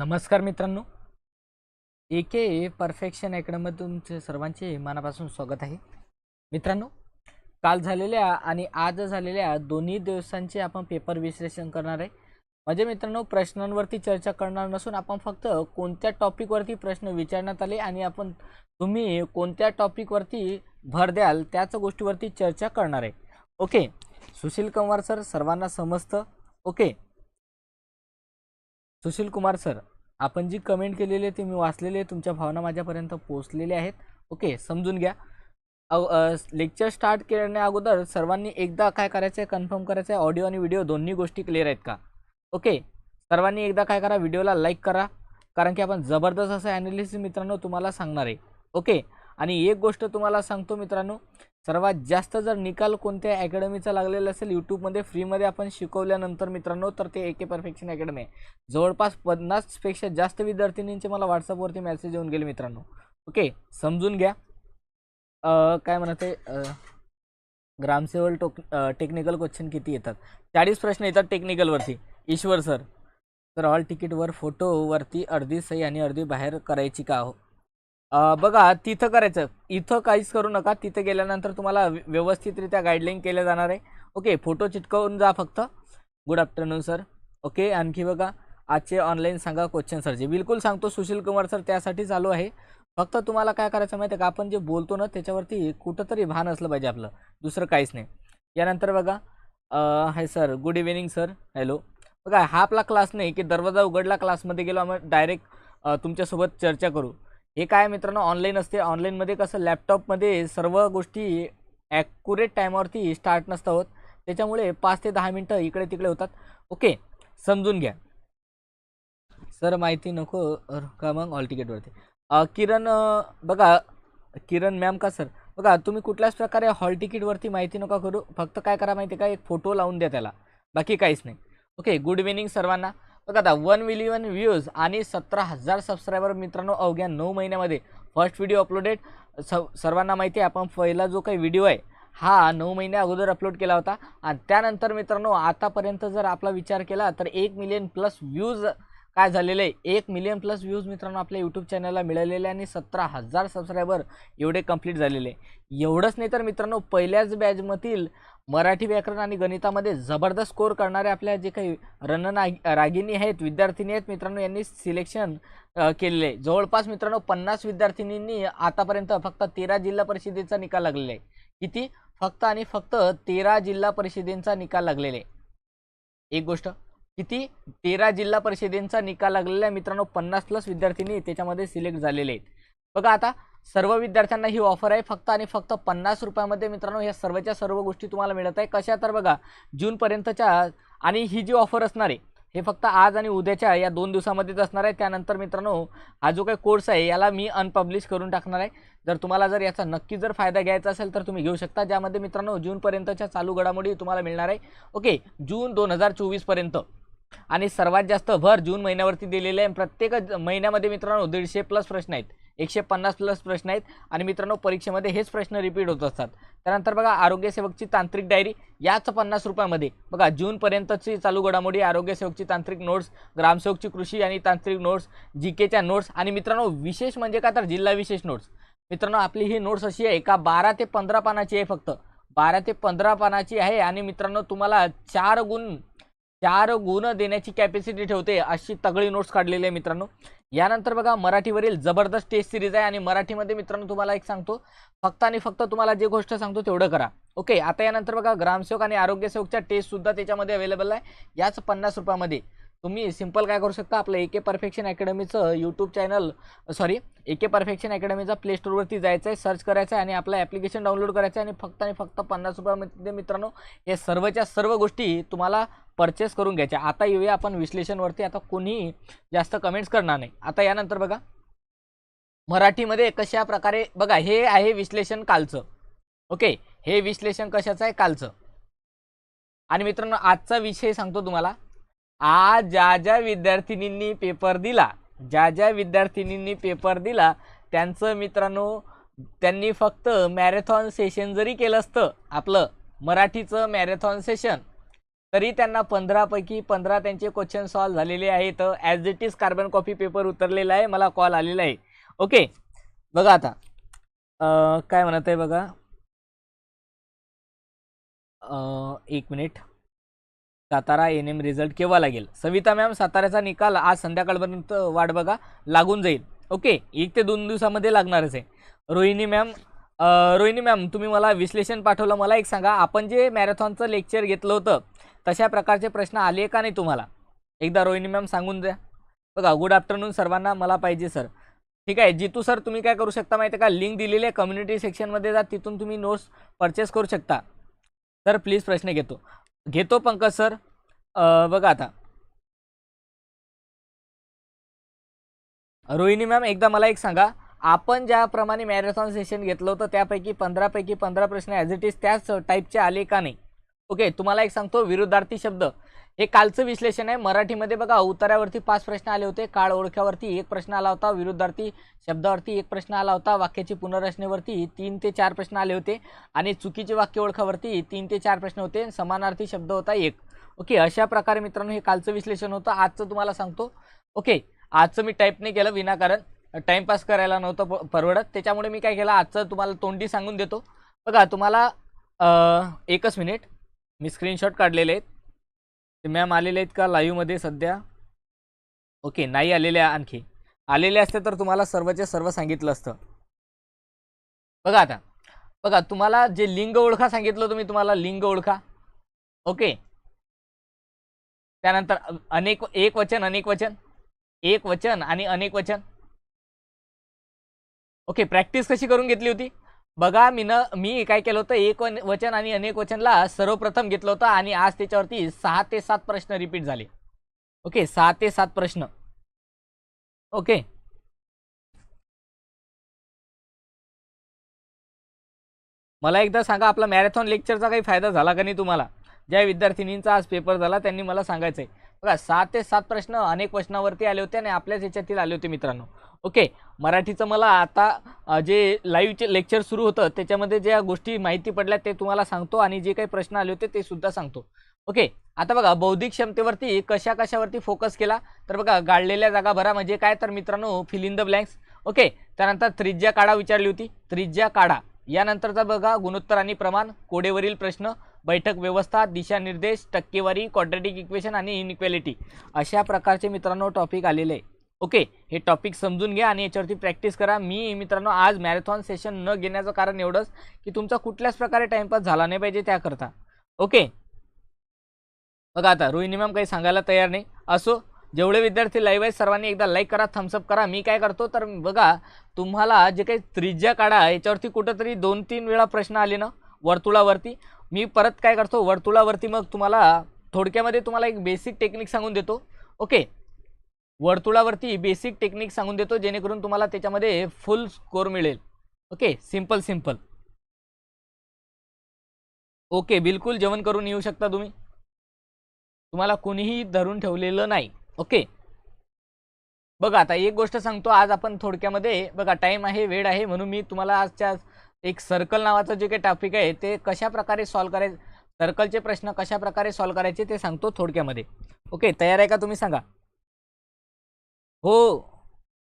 नमस्कार मित्रांनो. ए K perfection अकॅडमीमध्ये तुमचे सर्वांचे मनापासून स्वागत आहे. मित्रांनो काल झालेल्या आणि आज झालेल्या दोन्ही दिवसांचे आपण पेपर विश्लेषण करणार आहे. म्हणजे मित्रांनो प्रश्नांवरती चर्चा करणार नसून आपण फक्त कोणत्या टॉपिकवरती प्रश्न विचारण्यात आले आणि आपण तुम्ही कोणत्या टॉपिकवरती भर द्याल त्याच गोष्टीवरती चर्चा करणार आहे. ओके सुशील कुमार सर सर्वांना समजतं. ओके सुशील कुमार सर आपण जी कमेंट केलेली आहे ती मी वाचलेली आहे. तुमच्या भावना माझ्यापर्यंत पोचलेल्या आहेत. ओके समजून घ्या. लेक्चर स्टार्ट करण्या अगोदर सर्वांनी एकदा काय करायचं आहे कन्फर्म करायचं आहे ऑडिओ आणि व्हिडिओ दोन्ही गोष्टी क्लिअर आहेत का? ओके सर्वांनी एकदा काय करा व्हिडिओला लाईक करा. कारण की आपण जबरदस्त असं ॲनालिसिस मित्रांनो तुम्हाला सांगणार आहे. ओके आणि एक गोष्ट तुम्हाला सांगतो मित्रांनो सर्वात जास्त जर निकाल कोणत्या अकॅडमीचा लागलेला असेल यूट्यूबमध्ये फ्रीमध्ये आपण शिकवल्यानंतर मित्रांनो तर ते ए के परफेक्शन अकॅडमी आहे. जवळपास पन्नासपेक्षा जास्त विद्यार्थिनींचे मला व्हॉट्सअपवरती मेसेज येऊन गेले मित्रांनो. ओके समजून घ्या. काय म्हणते ग्रामसेवल टोक टेक्निकल क्वेश्चन किती येतात? चाळीस प्रश्न येतात टेक्निकलवरती ईश्वर सर तर ऑल तिकीटवर फोटोवरती अर्धी सही आणि अर्धी बाहेर करायची का हो? बघा तिथं करायचं. इथं काहीच करू नका. तिथं गेल्यानंतर तुम्हाला व्यवस्थितरित्या गाईडलाईन केल्या जाणार आहे. ओके फोटो चिटकवून जा फक्त. गुड आफ्टरनून सर ओके आणखी बघा आजचे ऑनलाईन सांगा क्वेश्चन सरचे बिलकुल सांगतो सुशील कुमार सर त्यासाठी चालू आहे. फक्त तुम्हाला काय करायचं माहिती आहे का? आपण जे बोलतो ना त्याच्यावरती कुठंतरी भान असलं पाहिजे आपलं. दुसरं काहीच नाही. यानंतर बघा hi sir good evening sir hello बघा हा आपला क्लास नाही की दरवाजा उघडला क्लासमध्ये गेलो आम्ही डायरेक्ट तुमच्यासोबत चर्चा करू. हे काय मित्रांनो ऑनलाईन असते. ऑनलाईनमध्ये कसं लॅपटॉपमध्ये सर्व गोष्टी ॲक्युरेट टायमावरती स्टार्ट नसतं होत त्याच्यामुळे पाच ते दहा मिनटं इकडे तिकडे होतात. ओके समजून घ्या. सर माहिती नको अर, का मग ऑल तिकीटवरती किरण बघा किरण मॅम का सर बघा तुम्ही कुठल्याच प्रकारे हॉल तिकीटवरती माहिती नका करू. फक्त काय करा माहिती आहे का? एक फोटो लावून द्या त्याला. बाकी काहीच नाही. ओके गुड इव्हिनिंग सर्वांना. बघा आता वन मिलियन व्ह्यूज आणि सतरा हजार सबस्क्रायबर मित्रांनो अवघ्या नऊ महिन्यामध्ये फर्स्ट व्हिडिओ अपलोडेड स सर्वांना माहिती आहे आपण पहिला जो काही व्हिडिओ आहे हा नऊ महिन्या अगोदर अपलोड केला होता. आणि त्यानंतर मित्रांनो आतापर्यंत जर आपला विचार केला तर एक मिलियन प्लस व्ह्यूज काय झालेले आहे? एक मिलियन प्लस व्ह्यूज मित्रांनो आपल्या यूट्यूब चॅनलला मिळालेले आणि सतरा हजार सबस्क्रायबर एवढे कंप्लीट झालेले एवढंच नाही तर मित्रांनो पहिल्याच बॅचमधील मराठी व्याकरण आणि गणितामध्ये जबरदस्त स्कोर करणारे आपल्या जे काही रणना रागिनी आहेत विद्यार्थिनी आहेत मित्रांनो यांनी सिलेक्शन केलेले. आहे जवळपास मित्रांनो पन्नास विद्यार्थिनींनी आतापर्यंत फक्त तेरा जिल्हा परिषदेचा निकाल लागलेला आहे. किती? फक्त आणि फक्त तेरा जिल्हा परिषदेचा निकाल लागलेला आहे. एक गोष्ट किती? तेरा जिल्हा परिषदेचा निकाल लागलेला आहे मित्रांनो पन्नास प्लस विद्यार्थिनी त्याच्यामध्ये सिलेक्ट झालेले आहेत. बघा आता सर्व विद्यार्थ्यांना ही ऑफर आहे फक्त आणि फक्त पन्नास रुपयामध्ये मित्रांनो या सर्वच्या सर्व गोष्टी तुम्हाला मिळत आहे. कशा तर बघा जूनपर्यंतच्या आणि ही जी ऑफर असणार आहे हे फक्त आज आणि उद्याच्या या दोन दिवसामध्येच असणार आहे. त्यानंतर मित्रांनो हा जो काही कोर्स आहे याला मी अनपब्लिश करून टाकणार आहे. जर तुम्हाला जर याचा नक्की जर फायदा घ्यायचा असेल तर तुम्ही घेऊ शकता. ज्यामध्ये मित्रांनो जूनपर्यंतच्या चालू घडामोडी तुम्हाला मिळणार आहे. ओके जून दोन हजार चोवीसपर्यंत आणि सर्वात जास्त भर जून महिन्यावरती दिलेले आहे प्रत्येक महिन्यामध्ये मित्रांनो दीडशे प्लस प्रश्न आहेत. एकशे पन्नास प्लस प्रश्न आहेत. आणि मित्रांनो परीक्षेमध्ये हेच प्रश्न रिपीट होत असतात. त्यानंतर बघा आरोग्यसेवकची तांत्रिक डायरी याच पन्नास रुपयामध्ये बघा जूनपर्यंतची चालू घडामोडी आरोग्यसेवकची तांत्रिक नोट्स ग्रामसेवकची कृषी आणि तांत्रिक नोट्स जी केच्या नोट्स आणि मित्रांनो विशेष म्हणजे काय तर जिल्हा विशेष नोट्स मित्रांनो आपली ही नोट्स अशी आहे का बारा ते पंधरा पानाची आहे फक्त. बारा ते पंधरा पानाची आहे आणि मित्रांनो तुम्हाला चार गुण चार गुण देण्याची कॅपॅसिटी ठेवते अशी तगडी नोट्स काढलेली आहे मित्रांनो. यानंतर बघा मराठीवरील जबरदस्त टेस्ट सिरीज आहे आणि मराठीमध्ये मित्रांनो तुम्हाला एक सांगतो. फक्त आणि फक्त तुम्हाला जे गोष्ट सांगतो तेवढं करा. ओके आता यानंतर बघा ग्रामसेवक आणि आरोग्यसेवकच्या टेस्टसुद्धा त्याच्यामध्ये अवेलेबल आहे. याच पन्नास रुपयामध्ये. तुम्ही सिंपल काय करू शकता आपलं A K perfection अकॅडमीचं YouTube channel sorry A K perfection अकॅडमीचा play स्टोरवरती जायचं आहे सर्च करायचं आहे आणि आपलं ॲप्लिकेशन डाउनलोड करायचं आहे आणि फक्त आणि फक्त पन्नास रुपयामध्ये म्हणजे मित्रांनो हे सर्वच्या सर्व गोष्टी तुम्हाला परचेस करून घ्यायच्या. आता येऊया आपण विश्लेषणवरती आता कोणीही जास्त कमेंट्स करणार नाही. आता यानंतर बघा मराठीमध्ये कशा प्रकारे बघा हे आहे विश्लेषण कालचं. ओके हे विश्लेषण कशाचं आहे? कालचं. आणि मित्रांनो आजचा विषय सांगतो तुम्हाला. आज ज्या ज्या विद्यार्थिनींनी पेपर दिला ज्या ज्या विद्यार्थिनींनी पेपर दिला त्यांचं मित्रांनो त्यांनी फक्त मॅरेथॉन सेशन जरी केलं असतं आपलं मराठीचं मॅरेथॉन सेशन तरी त्यांना पंधरापैकी पंधरा त्यांचे क्वेश्चन सॉल्व्ह झालेले आहेत. As it is carbon copy paper उतरलेला आहे. मला कॉल आलेला आहे. ओके बघा आता. काय म्हणत आहे बघा? एक minute Satara N M result केव्हा लागेल? सविता मॅम साताऱ्याचा निकाल आज संध्याकाळपर्यंत वाट बघा लागून जाईल. ओके एक ते दोन दिवसामध्ये लागणारच आहे. रोहिणी मॅम रोहिणी मॅम तुम्ही मला विश्लेषण पाठवलं मला एक सांगा. आपण जे मॅरेथॉनचं लेक्चर घेतलं होतं तशा प्रकारचे प्रश्न आले का नाही तुम्हाला? एकदा रोहिणी मॅम सांगून द्या. बघा गुड आफ्टरनून सर्वांना मला पाहिजे सर ठीक आहे जितू सर तुम्ही काय करू शकता माहिती आहे का? लिंक दिलेली आहे कम्युनिटी सेक्शनमध्ये जा तिथून तुम्ही नोट्स परचेस करू शकता. सर प्लीज प्रश्न घेतो. घेतो पंकज सर. बघा आता. रोहिणी मॅम एकदा मला एक सांगा. आपण ज्याप्रमाणे मॅरेथॉन सेशन घेतलं होतं त्यापैकी पंधरापैकी पंधरा प्रश्न ॲज इट इज त्याच टाईपचे आले का नाही? ओके तुम्हाला एक सांगतो विरुद्धार्थी शब्द. हे कालचं विश्लेषण आहे. मराठीमध्ये बघा उत्तरावरती पाच प्रश्न आले होते. काळ ओळख्यावरती एक प्रश्न आला होता. विरुद्धार्थी शब्दावरती एक प्रश्न आला होता. वाक्याची पुनर्रचनेवरती तीन ते चार प्रश्न आले होते. आणि चुकीचे वाक्य ओळखावरती तीन ते चार प्रश्न होते. समानार्थी शब्द होता एक. ओके अशा प्रकारे मित्रांनो हे कालचं विश्लेषण होतं. आजचं तुम्हाला सांगतो. ओके आजचं मी टाईप नाही केलं विनाकारण. टाईमपास करायला नव्हतं परवडत. त्याच्यामुळे मी काय केलं? आजचं तुम्हाला तोंडी सांगून देतो. बघा तुम्हाला एकच मिनिट मी स्क्रीनशॉट काढलेले आहेत. ते मॅम आलेले आहेत का लाईव्हमध्ये सध्या? ओके नाही आलेले आहे आणखी. आलेले असते तर तुम्हाला सर्वचे सर्व सांगितलं असतं. बघा आता. बघा तुम्हाला जे लिंग ओळखा सांगितलं होतं मी तुम्हाला लिंग ओळखा. ओके त्यानंतर अनेक एक वचन अनेक वचन. एक वचन आणि अनेक वचन. ओके प्रॅक्टिस कशी करून घेतली होती? बघा मी न मी काय केलं होतं एक वन- वचन आणि अनेक वचनला सर्वप्रथम घेतलं होतं आणि आज त्याच्यावरती सहा ते सात प्रश्न रिपीट झाले. ओके सहा ते सात प्रश्न. ओके मला एकदा सांगा आपला मॅरेथॉन लेक्चरचा काही फायदा झाला का नाही तुम्हाला? ज्या विद्यार्थिनींचा आज पेपर झाला त्यांनी मला सांगायचं आहे बघा सात ते सात प्रश्न अनेक प्रश्नावरती आले होते आणि आपल्याच याच्यातील आले होते मित्रांनो. ओके मराठीचं मला आता जे लाईव्हचे लेक्चर सुरू होतं त्याच्यामध्ये ज्या गोष्टी माहिती पडल्या ते तुम्हाला सांगतो आणि जे काही प्रश्न आले होते ते सुद्धा सांगतो. ओके आता बघा बौद्धिक क्षमतेवरती कशा कशावरती फोकस केला? तर बघा गाळलेल्या जागा भरा म्हणजे काय? तर मित्रांनो fill in the blanks okay त्यानंतर त्रिज्या काढा विचारली होती. त्रिज्या काढा. यानंतरचा बघा गुणोत्तर आणि प्रमाण कोडेवरील प्रश्न बैठक व्यवस्था दिशानिर्देश टक्केवारी क्वाड्रेटिक इक्वेशन आणि इनइक्वेलिटी अशा प्रकारचे मित्रांनो टॉपिक आलेले आहे. ओके हे टॉपिक समजून घ्या आणि याच्यावरती प्रॅक्टिस करा. मी मित्रांनो आज मॅरेथॉन सेशन न घेण्याचं कारण एवढंच की तुमचा कुठल्याच प्रकारे टाइमपास झाला नाही पाहिजे त्याकरता. ओके? बघा आता रोहिणी मॅम काही सांगायला तयार नाही. असो जेवढे विद्यार्थी लाईव्ह आहेत सर्वांनी एकदा लाईक करा थम्सअप करा. मी काय करतो तर बघा तुम्हाला जे काही त्रिज्या काढा याच्यावरती कुठंतरी दोन तीन वेळा प्रश्न आले ना वर्तुळावरती मी परत काय करतो वर्तुळावरती मग तुम्हाला थोडक्यामध्ये तुम्हाला एक बेसिक टेक्निक सांगून देतो. ओके? वर्तुळावरती बेसिक टेक्निक सांगून देतो जेणेकरून तुम्हाला त्याच्यामध्ये फुल स्कोर मिळेल. ओके सिंपल सिंपल ओके बिलकुल जेवण करून येऊ शकता तुम्ही. तुम्हाला कोणीही धरून ठेवलेलं नाही. ओके बघा आता एक गोष्ट सांगतो आज आपण थोडक्यामध्ये बघा टाईम आहे वेळ आहे म्हणून मी तुम्हाला आजच्या एक सर्कल नावाचं जे काही टॉपिक आहे ते कशा प्रकारे सॉल्व करायचं सर्कलचे प्रश्न कशा प्रकारे सॉल्व करायचे ते सांगतो थोडक्यामध्ये. ओके तयार आहे का? तुम्ही सांगा. हो.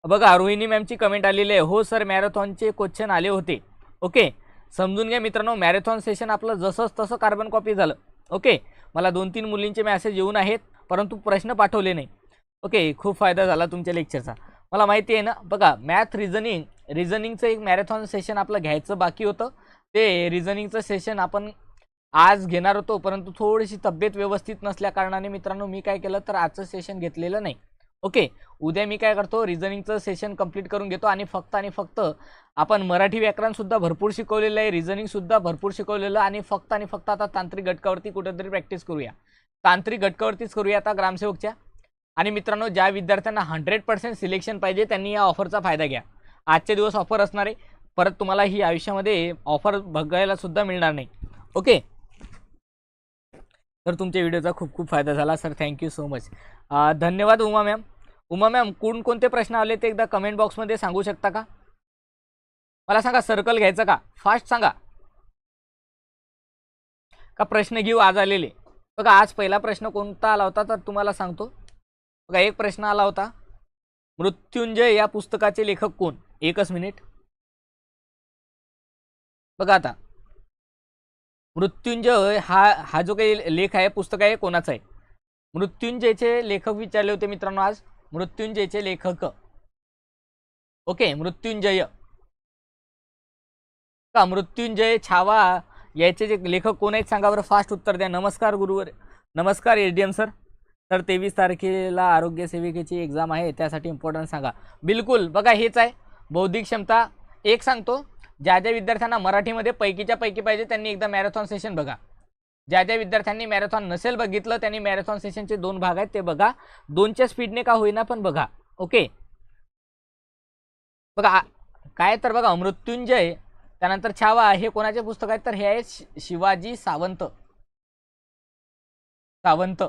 बघा रोहिणी मॅमची कमेंट आलेली आहे. हो सर मॅरेथॉनचे क्वेश्चन आले होते. ओके समजून घ्या मित्रांनो मॅरेथॉन सेशन आपलं जसंच तसं कार्बन कॉपी झालं. ओके मला दोन तीन मुलींचे मॅसेज येऊन आहेत परंतु प्रश्न पाठवले नाही. ओके खूप फायदा झाला तुमच्या लेक्चरचा मला माहिती आहे ना बघा मॅथ रिझनिंग रिझनिंगचं एक मॅरेथॉन सेशन आपलं घ्यायचं बाकी होतं. ते रिझनिंगचं सेशन आपण आज घेणार होतो परंतु थोडीशी तब्येत व्यवस्थित नसल्या कारणाने मित्रांनो मी काय केलं तर आजचं सेशन घेतलेलं नाही. ओके उद्या मी काय करतो रिझनिंगचं सेशन कंप्लीट करून घेतो आणि फक्त आणि फक्त आपण मराठी व्याकरणसुद्धा भरपूर शिकवलेलं आहे रिझनिंगसुद्धा भरपूर शिकवलेलं आणि फक्त आणि फक्त आता तांत्रिक घटकावरती कुठेतरी प्रॅक्टिस करूया. तांत्रिक घटकावरतीच करूया आता ग्रामसेवकच्या. आणि मित्रांनो ज्या विद्यार्थ्यांना हंड्रेड पर्सेंट सिलेक्शन पाहिजे त्यांनी या ऑफरचा फायदा घ्या. आजचे दिवस ऑफर असणार आहे. परत तुम्हाला ही आयुष्यामध्ये ऑफर बघायला सुद्धा मिळणार नाही. ओके? तर तुमच्या व्हिडिओचा खूप खूप फायदा झाला सर थँक्यू सो मच धन्यवाद उमा मॅम. उमा मॅम कोणकोणते प्रश्न आले ते एकदा कमेंट बॉक्समध्ये सांगू शकता का? मला सांगा सर्कल घ्यायचं का? फास्ट सांगा. का प्रश्न घेऊ आज आलेले? बघा आज पहिला प्रश्न कोणता आला होता तर तुम्हाला सांगतो. बघा एक प्रश्न आला होता. मृत्युंजय या पुस्तकाचे लेखक कोण? एकच मिनिट बघा आता. मृत्युंजय हा हा जो काही लेख आहे पुस्तक आहे कोणाचा आहे? मृत्युंजयचे लेखक विचारले होते मित्रांनो आज. मृत्युंजयचे लेखक. ओके मृत्युंजय. का मृत्युंजय छावा याचे जे लेखक कोण आहेत सांगा बरं फास्ट उत्तर द्या. नमस्कार गुरुवर. नमस्कार एस डी एम सर. तर तेवीस तारखेला आरोग्य सेविकेची एक्झाम आहे त्यासाठी इम्पॉर्टन्स सांगा. बिलकुल बघा हेच आहे. बौद्धिक क्षमता एक सांगतो. ज्या ज्या विद्यार्थ्यांना मराठीमध्ये पैकीच्या पैकी पाहिजे त्यांनी एकदा मॅरेथॉन सेशन बघा. ज्या ज्या विद्यार्थ्यांनी मॅरेथॉन नसेल बघितलं त्यांनी मॅरेथॉन सेशनचे दोन भाग आहेत ते बघा. दोनच्या स्पीडने का होईना पण बघा. ओके? बघा काय तर बघा मृत्युंजय त्यानंतर छावा हे कोणाचे पुस्तक आहेत? तर हे आहे शिवाजी सावंत. सावंत.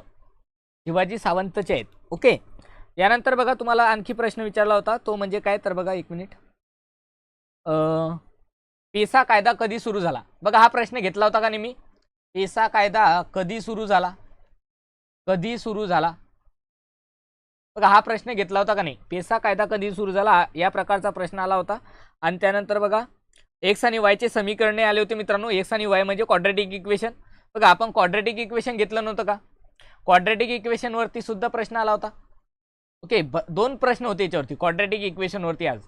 शिवाजी सावंतचे आहेत. ओके? यानंतर बघा तुम्हाला आणखी प्रश्न विचारला होता. तो म्हणजे काय? तर बघा एक मिनिट. अं, पेसा कायदा कधी सुरू झाला? बघा हा प्रश्न घेतला होता का नाही मी पेसा कायदा कधी सुरू झाला? कधी सुरू झाला? बघा हा प्रश्न घेतला होता का नाही? पेसा कायदा कधी सुरू झाला? या प्रकारचा प्रश्न आला होता. आणि त्यानंतर बघा एक्स आणि वायचे समीकरणे आले होते मित्रांनो. एक्स आणि वाय म्हणजे क्वाड्रेटिक इक्वेशन बघा आपण क्वाड्रेटिक इक्वेशन घेतलं नव्हतं का? क्वाड्रेटिक इक्वेशनवरती सुद्धा प्रश्न आला होता. ओके ब दोन प्रश्न होते याच्यावरती. क्वाड्रेटिक इक्वेशनवरती आज.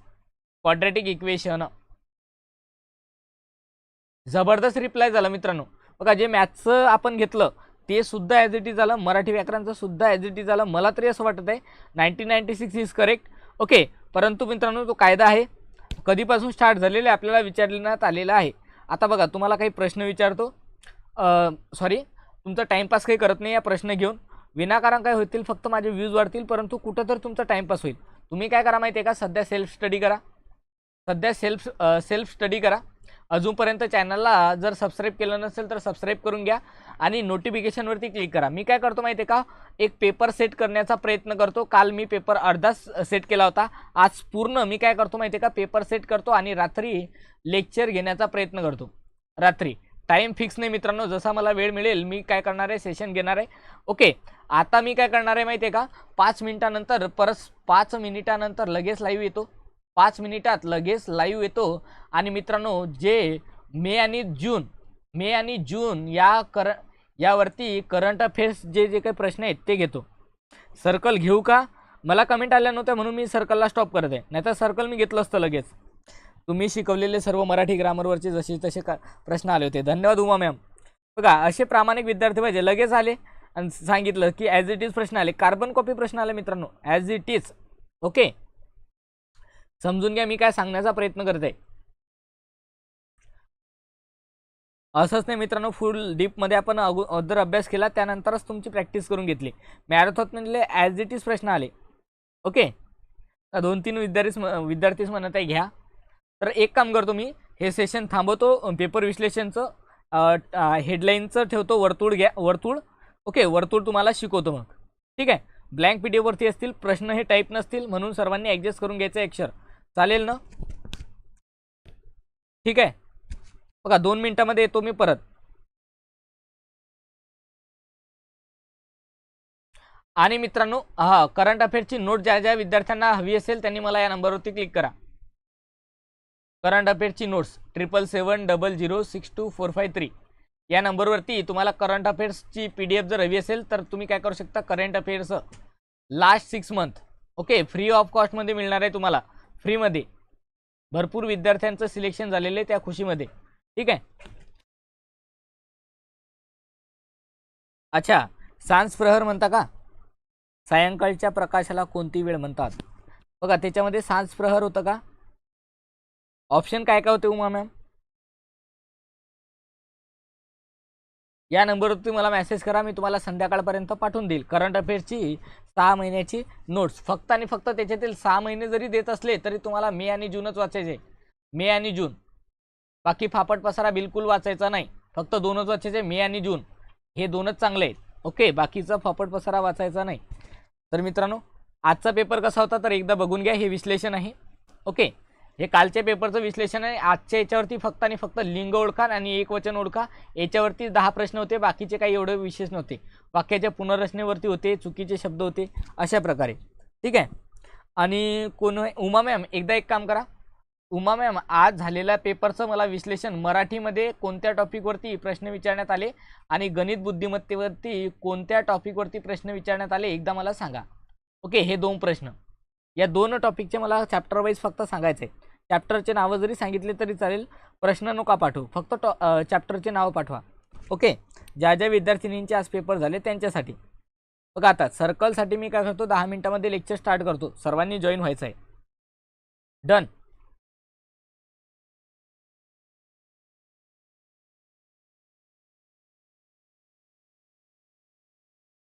क्वाड्रेटिक इक्वेशन जबरदस्त रिप्लाय झाला मित्रांनो. बघा जे मॅथ्सचं आपण घेतलं ते सुद्धा ॲज इट इज झालं. मराठी व्याकरणचं सुद्धा ॲज इट इज झालं. मला तरी असं वाटत आहे nineteen ninety six is correct okay परंतु मित्रांनो तो कायदा आहे. कधीपासून स्टार्ट झालेला आपल्याला विचारण्यात आलेला आहे. आता बघा तुम्हाला काही प्रश्न विचारतो. सॉरी तुमचा टाईमपास काही करत नाही या प्रश्न घेऊन. विनाकारण काय होतील फक्त माझे व्ह्यूज वाढतील परंतु कुठं तर तुमचा टाईमपास होईल. तुम्ही काय करा माहिती आहे का? सध्या सेल्फ स्टडी करा. सध्या सेल्फ सेल्फ स्टडी करा. अजूनपर्यंत चॅनलला जर सबस्क्राईब केलं नसेल तर सबस्क्राईब करून घ्या आणि नोटिफिकेशनवरती क्लिक करा. मी काय करतो माहिती आहे का? एक पेपर सेट करण्याचा प्रयत्न करतो. काल मी पेपर अर्धा सेट केला होता. आज पूर्ण मी काय करतो माहिती आहे का? पेपर सेट करतो आणि रात्री लेक्चर घेण्याचा प्रयत्न करतो. रात्री. टाईम फिक्स नाही मित्रांनो. जसा मला वेळ मिळेल मी काय करणार आहे? सेशन घेणार आहे. ओके आता मी काय करणार आहे माहिती आहे का? पाच मिनिटानंतर परत पाच मिनिटानंतर लगेच लाईव्ह येतो. पाच मिनिटात लगेच लाईव्ह येतो. आणि मित्रांनो जे मे आणि जून मे आणि जून या कर यावरती करंट अफेअर्स जे जे काही प्रश्न आहेत ते घेतो. सर्कल घेऊ का? मला कमेंट आल्या नव्हत्या म्हणून मी सर्कलला स्टॉप करत. आहे नाहीतर सर्कल मी घेतलं असतं लगेच. तुम्ही शिकवलेले सर्व मराठी ग्रामरवरचे जसे तसे का प्रश्न आले होते. धन्यवाद उमा मॅम बघा असे प्रामाणिक विद्यार्थी पाहिजे. लगेच आले आणि सांगितलं की ॲज इट इज प्रश्न आले. कार्बन कॉपी प्रश्न आले मित्रांनो. ॲज इट इज ओके समजून घ्या मी काय सांगण्याचा प्रयत्न करते असंच नाही मित्रांनो फुल डीपमध्ये आपण अगो अगोदर अभ्यास केला त्यानंतरच तुमची प्रॅक्टिस करून घेतली. मॅरेथॉनमधले ॲज इट इज प्रश्न आले. ओके? तर दोन तीन विद्यार्थीच म- विद्यार्थीच म्हणत आहे घ्या. तर एक काम करतो मी हे सेशन थांबवतो पेपर विश्लेषणचं हेडलाईनचं ठेवतो वर्तुळ घ्या वर्तुळ. ओके? वर्तुळ तुम्हाला शिकवतो मग. ठीक आहे? ब्लँक पी डी असतील प्रश्न हे टाईप नसतील म्हणून सर्वांनी ॲडजस्ट करून घ्यायचं आहे अक्षर. चालेल ना? ठीक आहे. बघा दोन मिनिटामध्ये येतो मी परत. आणि मित्रांनो हा करंट अफेअरची नोट ज्या ज्या विद्यार्थ्यांना हवी असेल त्यांनी मला या नंबरवरती क्लिक करा. Current अफेअरची notes triple seven double zero six two four five three या नंबरवरती तुम्हाला करंट अफेअर्सची पी डी एफ जर हवी असेल तर तुम्ही काय करू शकता? Current affairs last six month okay free of कॉस्टमध्ये मिळणार आहे तुम्हाला. फ्रीमध्ये. भरपूर विद्यार्थ्यांचं सिलेक्शन झालेलं आहे त्या खुशीमध्ये. ठीक आहे? अच्छा सांज प्रहर म्हणता का? सायंकाळच्या प्रकाशाला कोणती वेळ म्हणतात? बघा त्याच्यामध्ये सांज प्रहर होतं का? ऑप्शन काय काय होते उमा मॅम? या नंबरवरती मला मेसेज करा मी तुम्हाला संध्याकाळपर्यंत पाठवून देईल. करंट अफेअर्सची सहा महिन्याची नोट्स फक्त आणि फक्त त्याच्यातील सहा महिने जरी देत असले तरी तुम्हाला मे आणि जूनच वाचायचे. मे आणि जून. बाकी फापट पसारा बिलकुल वाचायचा नाही. फक्त दोनच वाचायचे मे आणि जून. हे दोनच चांगले आहेत. ओके बाकीचा फापट पसारा वाचायचा नाही. तर मित्रांनो आजचा पेपर कसा होता तर एकदा बघून घ्या हे विश्लेषण आहे. ओके हे कालच्या पेपरचं विश्लेषण आहे. आजच्या याच्यावरती फक्त आणि फक्त लिंग ओळखा आणि एक वचन ओळखा. याच्यावरती दहा प्रश्न होते बाकीचे काही एवढे विशेष नव्हते. वाक्याच्या पुनर्रचनेवरती होते चुकीचे शब्द होते अशा प्रकारे. ठीक आहे? आणि कोण उमा मॅम एकदा एक काम करा. उमा मॅम आज झालेल्या पेपरचं मला विश्लेषण मराठीमध्ये कोणत्या टॉपिकवरती प्रश्न विचारण्यात आले आणि गणित बुद्धिमत्तेवरती कोणत्या टॉपिकवरती प्रश्न विचारण्यात आले एकदा मला सांगा. ओके हे दोन प्रश्न. या दोन टॉपिकचे मला चॅप्टर वाईज फक्त सांगायचे चॅप्टरचे नावं जरी सांगितले तरी चालेल. प्रश्न नका पाठवू. फक्त टॉ चॅप्टरचे नावं पाठवा. ओके? ज्या ज्या विद्यार्थिनींचे आज पेपर झाले त्यांच्यासाठी. बघा आता सर्कलसाठी मी काय करतो? दहा मिनिटामध्ये लेक्चर स्टार्ट करतो. सर्वांनी जॉईन व्हायचं आहे डन